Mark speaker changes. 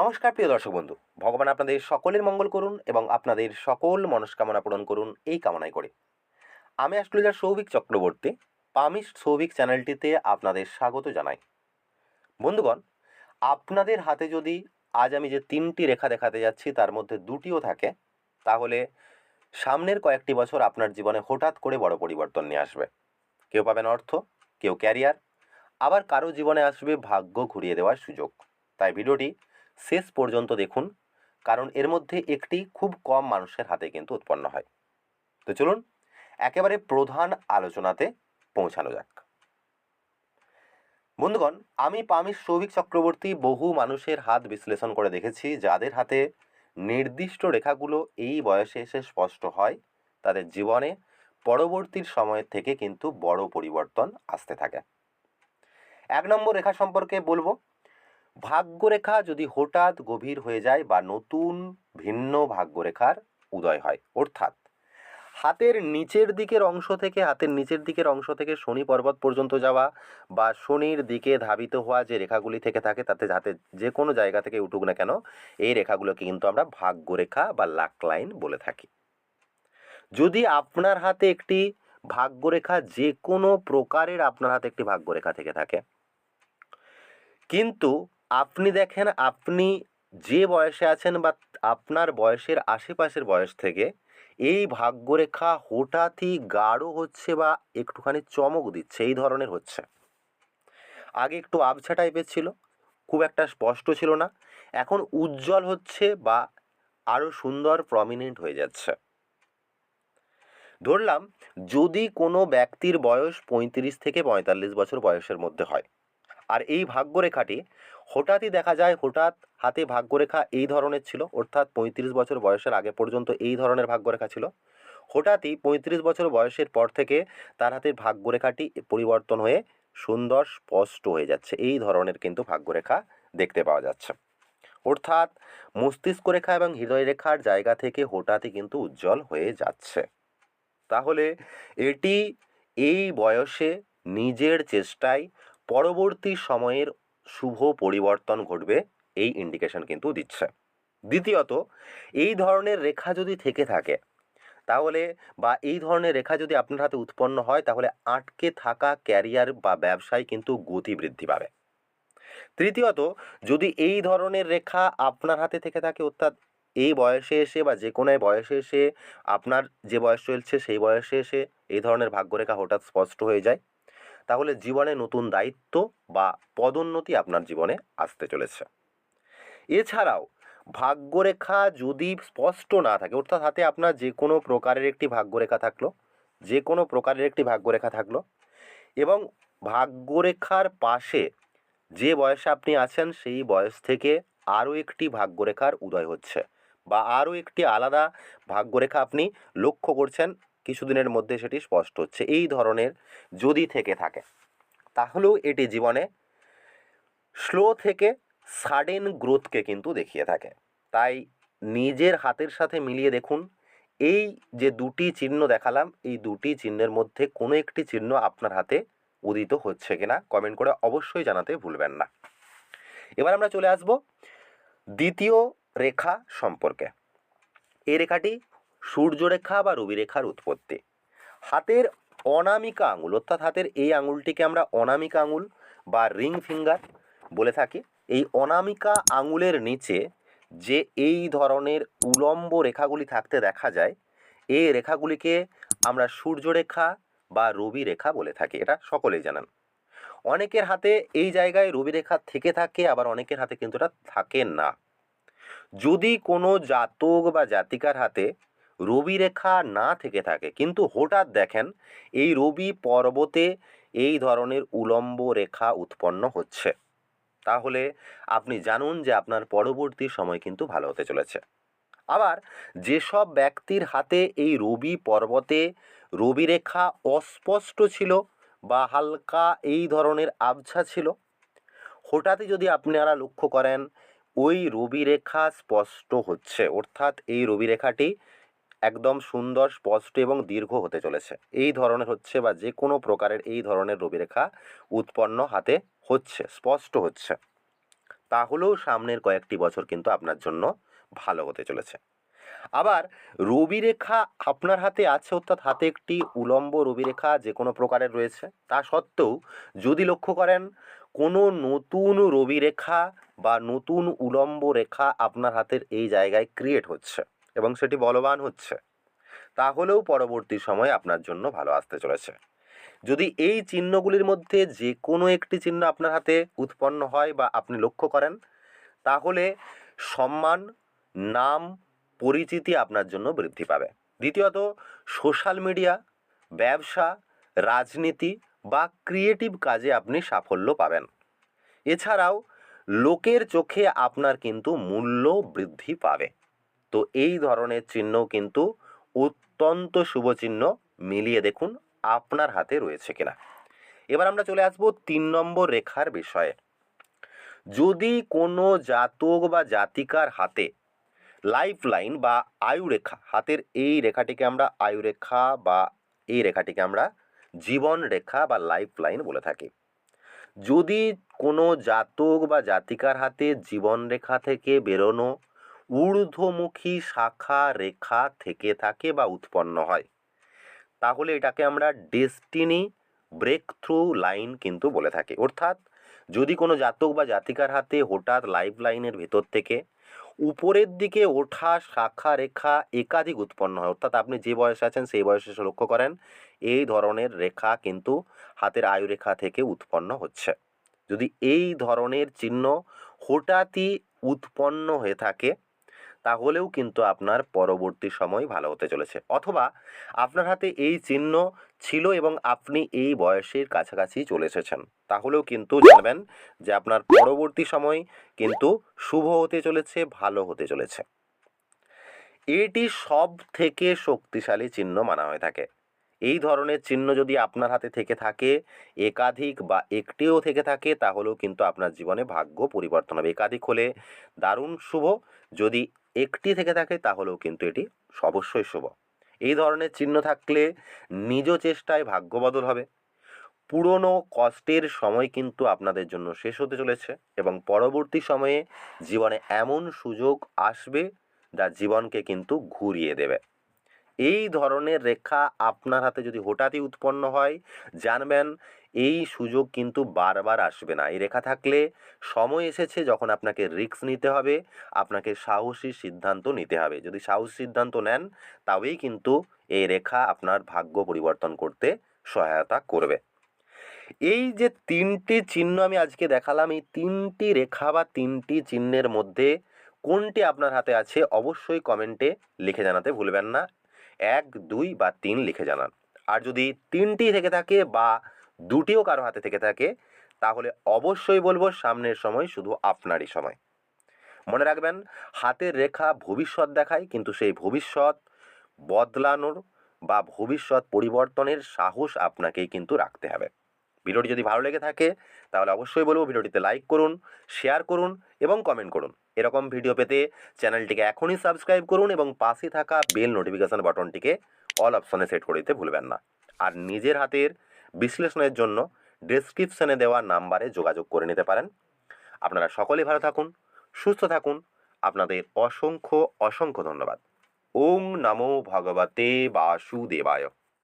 Speaker 1: নমস্কার, প্রিয় দর্শক বন্ধু। ভগবান আপনাদের সকলের মঙ্গল করুন এবং আপনাদের সকল মনস্কামনা পূরণ করুন এই কামনাই করে। আমি অ্যাস্ট্রোলজার সৌভিক চক্রবর্তী পামিস সৌভিক চ্যানেলটিতে আপনাদের স্বাগত জানাই। বন্ধুগণ, আপনাদের হাতে যদি আজ আমি যে তিনটি রেখা দেখাতে যাচ্ছি, তার মধ্যে দুটিও থাকে, তাহলে সামনের কয়েকটি বছর আপনার জীবনে হঠাৎ করে বড় পরিবর্তন নিয়ে আসবে। কেউ পাবেন অর্থ, কেউ ক্যারিয়ার, আবার কারও জীবনে আসবে ভাগ্য ঘুরিয়ে দেওয়ার সুযোগ। তাই ভিডিওটি শেষ পর্যন্ত দেখুন, কারণ এর মধ্যে একটি খুব কম মানুষের হাতে কিন্তু উৎপন্ন হয়। তো চলুন, একেবারে প্রধান আলোচনাতে পৌঁছানো যাক। বন্ধুগণ, আমি পামিশ সৌভিক চক্রবর্তী বহু মানুষের হাত বিশ্লেষণ করে দেখেছি, যাদের হাতে নির্দিষ্ট রেখাগুলো এই বয়সে এসে স্পষ্ট হয়, তাদের জীবনে পরবর্তীর সময়ের থেকে কিন্তু বড় পরিবর্তন আসতে থাকে। এক নম্বর রেখা সম্পর্কে বলব ভাগ্যরেখা যদি হঠাৎ গভীর হয়ে যায় বা নতুন ভিন্ন ভাগ্যরেখার উদয় হয়, অর্থাৎ হাতের নিচের দিকের অংশ থেকে, হাতের নিচের দিকের অংশ থেকে শনি পর্বত পর্যন্ত যাওয়া বা শনির দিকে ধাবিত হওয়া যে রেখাগুলি থেকে থাকে, তাতে হাতে যে কোনো জায়গা থেকে উঠুক না কেন, এই রেখাগুলোকে কিন্তু আমরা ভাগ্যরেখা বা লাক লাইন বলে থাকি। যদি আপনার হাতে একটি ভাগ্যরেখা যে কোনো প্রকারের আপনার হাতে একটি ভাগ্যরেখা থেকে থাকে, কিন্তু আপনি দেখেন, আপনি যে বয়সে আছেন বা আপনার বয়সের আশেপাশের বয়স থেকে এই ভাগ্যরেখা হঠাৎই গাঢ় হচ্ছে বা একটুখানি চমক দিচ্ছে, এই ধরনের হচ্ছে। আগে একটু আবছা টাইপের ছিল, খুব একটা স্পষ্ট ছিল না, এখন উজ্জ্বল হচ্ছে বা আরও সুন্দর প্রমিনেন্ট হয়ে যাচ্ছে। ধরলাম, যদি কোনো ব্যক্তির বয়স পঁয়ত্রিশ থেকে পঁয়তাল্লিশ বছর বয়সের মধ্যে হয় আর এই ভাগ্যরেখাটি হঠাৎই দেখা যায়, হঠাৎ হাতে ভাগ্যরেখা এই ধরনের ছিল, অর্থাৎ পঁয়ত্রিশ বছর বয়সের আগে পর্যন্ত এই ধরনের ভাগ্যরেখা ছিল। হঠাৎই পঁয়ত্রিশ বছর বয়সের পর থেকে তার হাতের ভাগ্যরেখাটি পরিবর্তন হয়ে সুন্দর, স্পষ্ট হয়ে যাচ্ছে। এই ধরনের কিন্তু ভাগ্যরেখা দেখতে পাওয়া যাচ্ছে। অর্থাৎ মস্তিষ্ক রেখা এবং হৃদয় রেখার জায়গা থেকে হঠাৎই কিন্তু উজ্জ্বল হয়ে যাচ্ছে। তাহলে এটি এই বয়সে নিজের চেষ্টায় পরবর্তী সময়ের শুভ পরিবর্তন ঘটবে, এই ইন্ডিকেশন কিন্তু দিচ্ছে। দ্বিতীয়ত, এই ধরনের রেখা যদি থেকে থাকে, তাহলে বা এই ধরনের রেখা যদি আপনার হাতে উৎপন্ন হয়, তাহলে আটকে থাকা ক্যারিয়ার বা ব্যবসায় কিন্তু গতি বৃদ্ধি পাবে। তৃতীয়ত, যদি এই ধরনের রেখা আপনার হাতে থেকে থাকে, অর্থাৎ এই বয়সে এসে বা যে কোনো বয়সে এসে আপনার যে বয়স চলছে, সেই বয়সে এসে এই ধরনের ভাগ্যরেখা হঠাৎ স্পষ্ট হয়ে যায় তাহলে জীবনে নতুন দায়িত্ব বা পদোন্নতি আপনার জীবনে আসতে চলেছে। এছাড়াও ভাগ্যরেখা যদি স্পষ্ট না থাকে, অর্থাৎ হাতে আপনার যে কোনো প্রকারের একটি ভাগ্যরেখা থাকল যে কোনো প্রকারের একটি ভাগ্যরেখা থাকল এবং ভাগ্যরেখার পাশে যে বয়সে আপনি আছেন, সেই বয়স থেকে আরও একটি ভাগ্যরেখার উদয় হচ্ছে বা আরও একটি আলাদা ভাগ্যরেখা আপনি লক্ষ্য করছেন কিছুদিনের মধ্যে সেটি স্পষ্ট হচ্ছে। এই ধরনের যদি থেকে থাকে, তাহলেও এটি জীবনে স্লো থেকে সাডেন গ্রোথকে কিন্তু দেখিয়ে থাকে। তাই নিজের হাতের সাথে মিলিয়ে দেখুন, এই যে দুটি চিহ্ন দেখালাম, এই দুটি চিহ্নের মধ্যে কোনো একটি চিহ্ন আপনার হাতে উদিত হচ্ছে কিনা কমেন্ট করে অবশ্যই জানাতে ভুলবেন না। এবার আমরা চলে আসব দ্বিতীয় রেখা সম্পর্কে। এই রেখাটি সূর্যরেখা বা রবিরেখার উৎপত্তি। হাতের অনামিকা আঙুল, অর্থাৎ হাতের এই আঙুলটিকে আমরা অনামিকা আঙুল বা রিং ফিঙ্গার বলে থাকি। এই অনামিকা আঙুলের নিচে যে এই ধরনের উলম্ব রেখাগুলি থাকতে দেখা যায় এই রেখাগুলিকে আমরা সূর্যরেখা বা রবি রেখা বলে থাকি। এটা সকলেই জানেন। অনেকের হাতে এই জায়গায় রবি রেখা থেকে থাকে, আবার অনেকের হাতে কিন্তু এটা থাকে না। যদি কোনো জাতক বা জাতিকার হাতে রবি রেখা না থেকে থাকে। কিন্তু হঠাৎ দেখেন, এই রবি পর্বতে এই ধরনের উলম্ব রেখা উৎপন্ন হচ্ছে। তাহলে আপনি জানুন যে আপনার পরবর্তী সময় কিন্তু ভালো হতে চলেছে। আবার যেসব ব্যক্তির হাতে এই রবি পর্বতে রবি রেখা অস্পষ্ট ছিল বা হালকা এই ধরনের আবছা ছিল, হঠাৎই যদি আপনারা লক্ষ্য করেন, ওই রবি রেখা স্পষ্ট হচ্ছে। অর্থাৎ এই রবি রেখাটি একদম সুন্দর, স্পষ্ট এবং দীর্ঘ হতে চলেছে। এই ধরনের হচ্ছে বা যে কোনো প্রকারের এই ধরনের রবিরেখা উৎপন্ন হাতে হচ্ছে, স্পষ্ট হচ্ছে। তাহলেও সামনের কয়েকটি বছর কিন্তু আপনার জন্য ভালো হতে চলেছে। আবার রবিরেখা আপনার হাতে আছে, অর্থাৎ হাতে একটি উলম্ব রবিরেখা যে কোনো প্রকারের রয়েছে। তা সত্ত্বেও যদি লক্ষ্য করেন, কোনো নতুন রবিরেখা বা নতুন উলম্ব রেখা আপনার হাতের এই জায়গায় ক্রিয়েট হচ্ছে। এবং সেটি বলবান হচ্ছে। তাহলেও পরবর্তী সময় আপনার জন্য ভালো আসতে চলেছে। যদি এই চিহ্নগুলির মধ্যে যে কোনো একটি চিহ্ন আপনার হাতে উৎপন্ন হয় বা আপনি লক্ষ্য করেন, তাহলে সম্মান, নাম, পরিচিতি আপনার জন্য বৃদ্ধি পাবে। দ্বিতীয়ত, সোশ্যাল মিডিয়া, ব্যবসা, রাজনীতি বা ক্রিয়েটিভ কাজে আপনি সাফল্য পাবেন। এছাড়াও, লোকের চোখে আপনার কিন্তু মূল্য বৃদ্ধি পাবে। তো এই ধরনের চিহ্ন কিন্তু অত্যন্ত শুভ চিহ্ন মিলিয়ে দেখুন আপনার হাতে রয়েছে কিনা। এবার আমরা চলে আসব তিন নম্বর রেখার বিষয়ে। যদি কোনো জাতক বা জাতিকার হাতে লাইফ লাইন বা আয়ু রেখা হাতের এই রেখাটিকে আমরা আয়ু রেখা বা এই রেখাটিকে আমরা জীবন রেখা বা লাইফ লাইন বলে থাকি। যদি কোনো জাতক বা জাতিকার হাতে জীবন রেখা থেকে বেরোনো ঊর্ধ্বমুখী শাখা রেখা থেকে থাকে বা উৎপন্ন হয়। তাহলে এটাকে আমরা ডেস্টিনি ব্রেক থ্রু লাইন কিন্তু বলে থাকি। অর্থাৎ যদি কোনো জাতক বা জাতিকার হাতে হঠাৎ লাইফ লাইনের ভেতর থেকে উপরের দিকে ওঠা শাখা রেখা একাধিক উৎপন্ন হয়, অর্থাৎ আপনি যে বয়সে আছেন সেই বয়সে এসে লক্ষ্য করেন, এই ধরনের রেখা কিন্তু হাতের আয়ু রেখা থেকে উৎপন্ন হচ্ছে। যদি এই ধরনের চিহ্ন হঠাৎই উৎপন্ন হয়ে থাকে তাহলেও কিন্তু আপনার পরবর্তী সময় ভালো হতে চলেছে। অথবা আপনার হাতে এই চিহ্ন ছিল এবং আপনি এই বয়সের কাছাকাছি চলে এসেছেন। তাহলেও কিন্তু জানবেন যে আপনার পরবর্তী সময় কিন্তু শুভ হতে চলেছে, ভালো হতে চলেছে। এটি সব থেকে শক্তিশালী চিহ্ন মানা হয়ে থাকে। এই ধরনের চিহ্ন যদি আপনার হাতে থেকে থাকে, একাধিক বা একটিও থেকে থাকে, তাহলেও কিন্তু আপনার জীবনে ভাগ্য পরিবর্তন হবে। একাধিক হলে দারুণ শুভ। যদি একটি থেকে থাকে তাহলেও কিন্তু এটি অবশ্যই শুভ। এই ধরনের চিহ্ন থাকলে নিজ চেষ্টায় ভাগ্য বদল হবে। পুরনো কষ্টের সময় কিন্তু আপনাদের জন্য শেষ হতে চলেছে এবং পরবর্তী সময়ে জীবনে এমন সুযোগ আসবে যা জীবনকে কিন্তু ঘুরিয়ে দেবে। এই ধরনের রেখা আপনার হাতে যদি হঠাৎই উৎপন্ন হয়, জানবেন এই সুযোগ কিন্তু বারবার আসবে না। এই রেখা থাকলে সময় এসেছে যখন আপনাকে রিস্ক নিতে হবে, আপনাকে সাহসী সিদ্ধান্ত নিতে হবে। যদি সাহসী সিদ্ধান্ত নেন, তবেই কিন্তু এই রেখা আপনার ভাগ্য পরিবর্তন করতে সহায়তা করবে। এই যে তিনটি চিহ্ন আমি আজকে দেখালাম, এই তিনটি রেখা বা তিনটি চিহ্নের মধ্যে কোনটি আপনার হাতে আছে, অবশ্যই কমেন্টে লিখে জানাতে ভুলবেন না। এক, দুই বা তিন লিখে জানান। আর যদি তিনটি থেকে থাকে বা দুটিও কারও হাতে থেকে থাকে, তাহলে অবশ্যই বলব সামনের সময় শুধু আপনারই সময়। মনে রাখবেন, হাতের রেখা ভবিষ্যৎ দেখায়, কিন্তু সেই ভবিষ্যৎ বদলানোর বা ভবিষ্যৎ পরিবর্তনের সাহস আপনাকেই কিন্তু রাখতে হবে। ভিডিওটি যদি ভালো লেগে থাকে, তাহলে অবশ্যই বলব ভিডিওটিতে লাইক করুন, শেয়ার করুন এবং কমেন্ট করুন। এরকম ভিডিও পেতে চ্যানেলটিকে এখনই সাবস্ক্রাইব করুন এবং পাশে থাকা বেল নোটিফিকেশান বাটনটিকে অল অপশনে সেট করে দিতে ভুলবেন না। আর নিজের হাতের বিশ্লেষণের জন্য ডেসক্রিপশনে দেওয়া নাম্বারে যোগাযোগ করে নিতে পারেন। আপনারা সকলেই ভালো থাকুন, সুস্থ থাকুন। আপনাদের অসংখ্য অসংখ্য ধন্যবাদ। ওম নমো ভগবতে বাসুদেবায়।